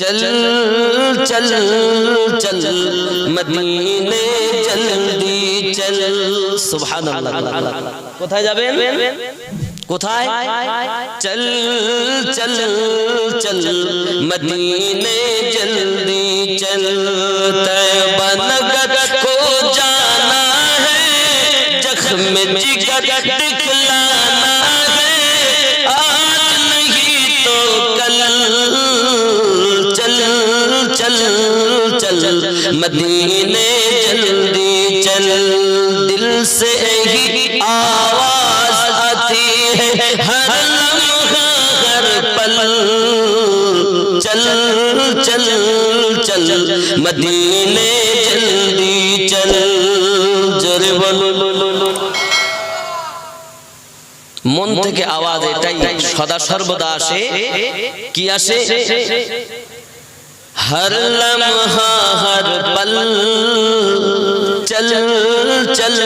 چل چل چل مدینے جلدی چل سبحان اللہ কোথায় যাবেন কোথায় চল চল চল মদিনে জলদি চল তয় چل چل مدینے جلدی چل دل سے ہی آواز آتی ہے ہر لمحہ ہر پل چل چل چل مدینے جلدی چل জোরে বলুন মন থেকে আওয়াজ এটাই সদা সর্বদা আসে কি আসে ہر لمحہ، ہر پل۔ چل چل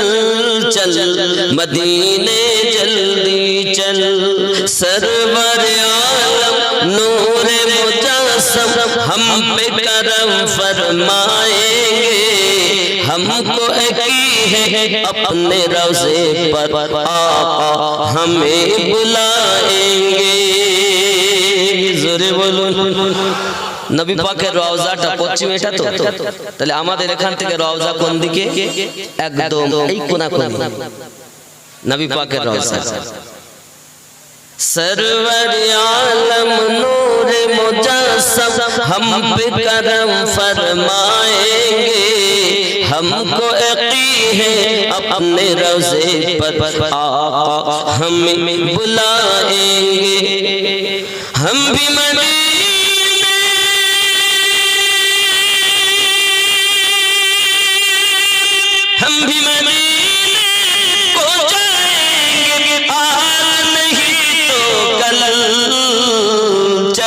چل۔ مدینے جلدی چل۔ سرور عالم، نور مجاسم ہم پہ کرم فرمائیں گے۔ ہم کو ہے اپنے روزے پر۔ آقا ہمیں بلائیں گے۔ ضرور নবী পাকের রওজাটা পশ্চিম এটা তো তাহলে আমাদের এখান থেকে রওজা কোন দিকে একদম এই কোনা কোনা নবী পাকের রওজা سرور عالم نور مجسم ہم پہ کرم فرمائیں گے ہم کو عقی ہے اپنے روزے پر آقا ہمیں بلائیں گے ہم بھی مدینے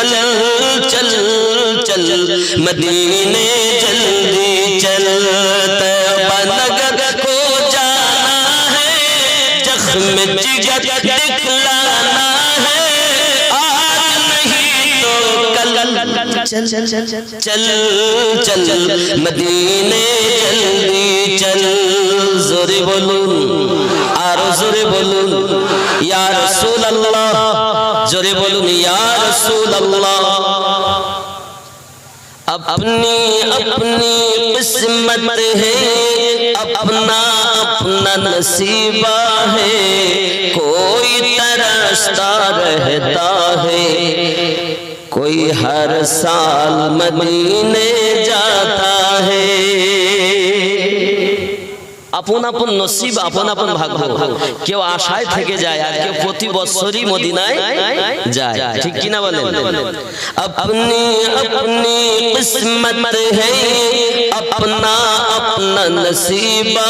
چل چل چل، مدینے جلدی چل تیبہ نگر کو جانا ہے جخم جگت دکھلانا ہے چل چل چل مدینے جلدی چل۔ زوری بولوں آرو زوری بولوں یا رسول اللہ زوری بولوں یا رسول اللہ۔ اپنی اپنی قسمت ہے، اپنا اپنا نصیبہ ہے۔ کوئی ترستا رہتا ہے۔ کوئی ہر سال مدینے جاتا আপন আপন নসিব আপন আপন ভাগ কেউ আশায় থেকে যায় আর কেউ প্রতি বছরই মদিনায় যায়। ঠিক কিনা বলেন? আপনি আপনি কিসমত হে আপনা আপনা নসিবা।